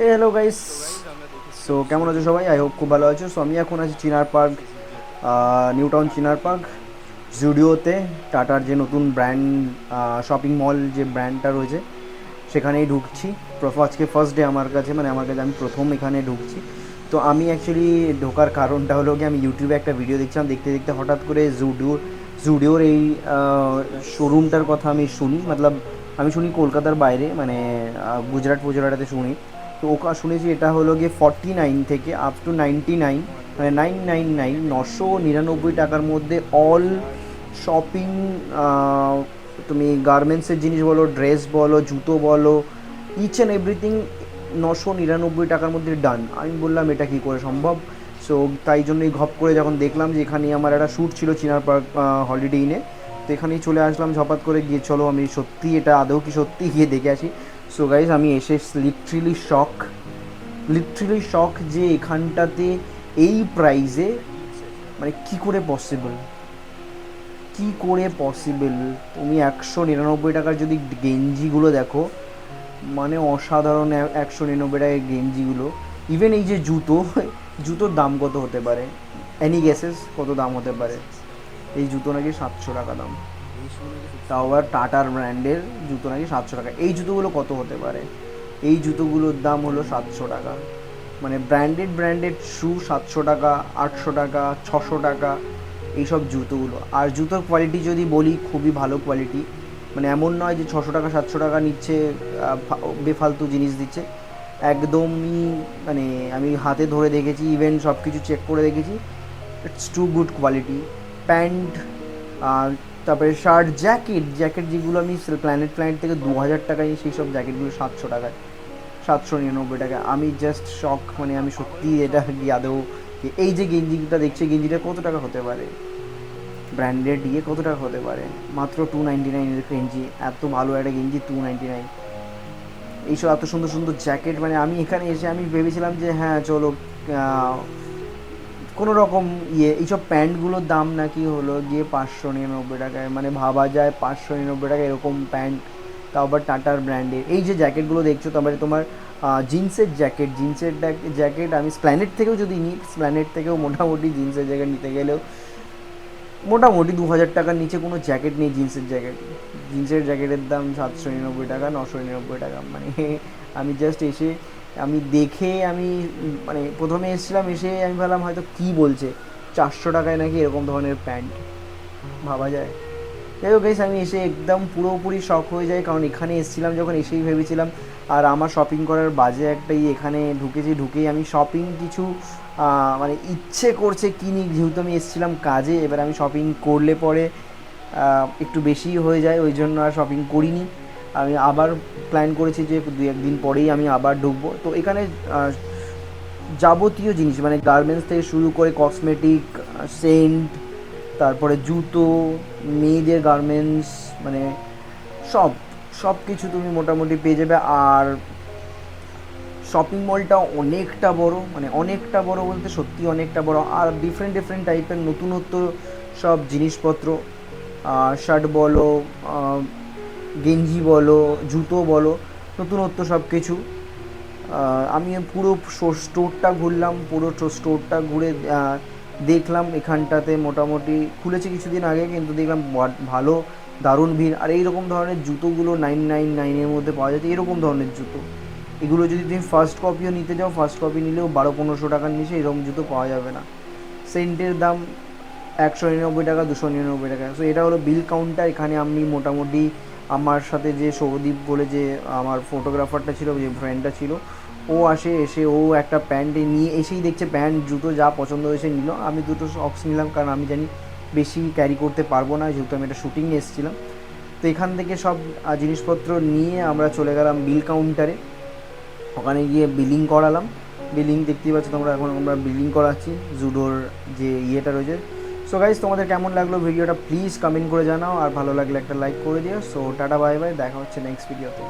Hello guys so কেমন আছো সবাই? আই হোপ খুব ভালো আছো। সো আমি এখন আছি Chinar Park New Town Chinar Park জুডিওতে টাটার যে নতুন ব্র্যান্ড শপিং মল যে ব্র্যান্ডটা রয়েছে, সেখানেই ঢুকছি। আজকে ফার্স্ট ডে আমার কাছে মানে আমার কাছে আমি প্রথম এখানে ঢুকছি। তো আমি অ্যাকচুয়ালি ঢোকার কারণটা হলো কি, আমি ইউটিউবে একটা ভিডিও দেখছিলাম, দেখতে দেখতে হঠাৎ করে জুডিওর জুডিওর এই শোরুমটার কথা আমি শুনি। মতলব, আমি শুনি কলকাতার বাইরে মানে গুজরাট ফুজরাটাতে শুনি। তো ওকা শুনেছি এটা হলো গিয়ে ফর্টি নাইন থেকে আপ টু নাইনটি নাইন মানে নাইন নাইন নাইন নশো নিরানব্বই টাকার মধ্যে অল শপিং তুমি গার্মেন্টসের জিনিস বলো ড্রেস বলো, জুতো বলো ইচ অ্যান্ড এভরিথিং নশো নিরানব্বই টাকার মধ্যে ডান আমি বললাম, এটা কী করে সম্ভব? সো তাই জন্যই ঘপ করে যখন দেখলাম যে এখানে আমার একটা শ্যুট ছিল চিনার পার্ক হলিডে ইনে তো এখানেই চলে আসলাম, ঝপাত করে গিয়ে, চলো আমি সত্যি এটা আদৌ কি সত্যি গিয়ে দেখে আসি? সো গাইজ আমি এসে লিটারেলি শখ লিটারেলি শখ যে এখানটাতে এই প্রাইসে মানে কি করে পসিবল কি করে পসিবল তুমি একশো নিরানব্বই টাকার যদি গেঞ্জিগুলো দেখো মানে অসাধারণ একশো নিরানব্বই টাকার গেঞ্জিগুলো। ইভেন এই যে জুতো, জুতোর দাম কত হতে পারে? অ্যানি গ্যাসেস কত দাম হতে পারে? এই জুতো নাকি সাতশো টাকা দাম। তাও আবার টাটার ব্র্যান্ডের জুতো নাকি সাতশো টাকা। এই জুতোগুলো কত হতে পারে? এই জুতোগুলোর দাম হলো সাতশো টাকা। মানে ব্র্যান্ডেড ব্র্যান্ডেড শু সাতশো টাকা, আটশো টাকা, ছশো টাকা, এইসব জুতোগুলো। আর জুতোর কোয়ালিটি যদি বলি, খুবই ভালো কোয়ালিটি মানে এমন নয় যে ছশো টাকা, সাতশো টাকা নিচ্ছে বেফালতু জিনিস দিচ্ছে। একদমই মানে আমি হাতে ধরে দেখেছি ইভেন সব কিছু চেক করে দেখেছি it's too good quality pant তারপরে শার্ট জ্যাকেট জ্যাকেট যেগুলো আমি প্ল্যানেট প্ল্যানেট থেকে দু হাজার টাকায় সেই সব জ্যাকেটগুলো সাতশো টাকায়, সাতশো নিরানব্বই টাকা আমি জাস্ট শখ মানে আমি সত্যি এটা আদৌ এই যে গেঞ্জিটা দেখছি গেঞ্জিটা কত টাকা হতে পারে? ব্র্যান্ডেড ইয়ে কত টাকা হতে পারে? মাত্র টু নাইনটি নাইনের গেঞ্জি, এত ভালো একটা গেঞ্জি টু নাইনটি নাইন এইসব এত সুন্দর সুন্দর জ্যাকেট মানে আমি এখানে এসে আমি ভেবেছিলাম যে হ্যাঁ চলো কোনো রকম ইয়ে এইসব প্যান্টগুলোর দাম নাকি হলো গিয়ে পাঁচশো নিরানব্বই টাকায় মানে ভাবা যায় পাঁচশো নিরানব্বই টাকা এরকম প্যান্ট, তাও আবার টাটার ব্র্যান্ডের। এই যে জ্যাকেটগুলো দেখছ তারপরে তোমার জিন্সের জ্যাকেট জিন্সের জ্যাকেট আমি স্প্ল্যানেট থেকেও যদি নিই স্প্ল্যানেট থেকেও মোটামুটি জিন্সের জ্যাকেট নিতে গেলেও মোটামুটি দু হাজার টাকার নিচে কোনো জ্যাকেট নেই জিন্সের জ্যাকেট। জিন্সের জ্যাকেটের দাম সাতশো নিরানব্বই টাকা, নশো নিরানব্বই টাকা মানে আমি জাস্ট এসে আমি দেখে আমি মানে প্রথমে এসেছিলাম, এসে আমি ভাবলাম হয়তো কী বলছে, চারশো টাকায় নাকি এরকম ধরনের প্যান্ট, ভাবা যায়। যাই হোক আমি এসে একদম পুরোপুরি শখ হয়ে যাই, কারণ এখানে এসেছিলাম যখন এসেই ভেবেছিলাম, আর আমার শপিং করার বাজে একটা ইয়ে এখানে ঢুকেছি, ঢুকেই আমি শপিং কিছু মানে ইচ্ছে করছে কিনি যেহেতু আমি এসেছিলাম কাজে, এবার আমি শপিং করলে পরে একটু বেশি হয়ে যায়, ওই জন্য আর শপিং করিনি। আমি আবার প্ল্যান করেছি যে দু একদিন পরেই আমি আবার ঢুকবো। তো এখানে যাবতীয় জিনিস মানে গার্মেন্টস থেকে শুরু করে কসমেটিক সেন্ট তারপরে জুতো, মেয়েদের গার্মেন্টস মানে সব সব কিছু তুমি মোটামুটি পেয়ে যাবে। আর শপিং মলটা অনেকটা বড় মানে অনেকটা বড় বলতে সত্যি অনেকটা বড়। আর ডিফারেন্ট ডিফারেন্ট টাইপের নতুনত্ব সব জিনিসপত্র শার্ট বলো গেঞ্জি বলো, জুতো বলো, নতুনত্ব সব কিছু আমি পুরো স্টোরটা ঘুরলাম, পুরো স্টোরটা ঘুরে দেখলাম এখানটাতে মোটামুটি। খুলেছে কিছুদিন আগে, কিন্তু দেখলাম ভালো, দারুণ ভিড়। আর এইরকম ধরনের জুতোগুলো নাইন নাইন নাইনের মধ্যে পাওয়া যাচ্ছে এরকম ধরনের জুতো। এগুলো যদি তুমি ফার্স্ট কপিও নিতে যাও ফার্স্ট কপি নিলেও বারো পনেরোশো টাকার নিচে এরকম জুতো পাওয়া যাবে না। সেন্টের দাম একশো নিরানব্বই টাকা, দুশো নিরানব্বই টাকা। সো এটা হলো বিল কাউন্টার এখানে আমি মোটামুটি আমার সাথে যে সৌদীপ বলে যে আমার ফটোগ্রাফারটা ছিল, যে ফ্রেন্ডটা ছিল, ও আসে, এসে ও একটা প্যান্ট নিয়ে এসেই দেখছে প্যান্ট জুতো যা পছন্দ হয়েছে নিল। আমি দুটো সক্স নিলাম কারণ আমি জানি বেশি ক্যারি করতে পারব না, যেহেতু আমি একটা শুটিং এসেছিলাম। তো এখান থেকে সব জিনিসপত্র নিয়ে আমরা চলে গেলাম বিল কাউন্টারে ওখানে গিয়ে বিলিং করালাম। বিলিং দেখতেই পাচ্ছ তোমরা, এখন আমরা বিলিং করাচ্ছি। জুডোর যে ইয়েটা রয়েছে সো গাইজ তোমাদের কেমন লাগল ভিডিওটা? প্লিজ কমেন্ট করে জানাও, আর ভালো লাগলে একটা লাইক করে দিও। সো টাটা বাই বাই দেখা হচ্ছে নেক্সট ভিডিওতে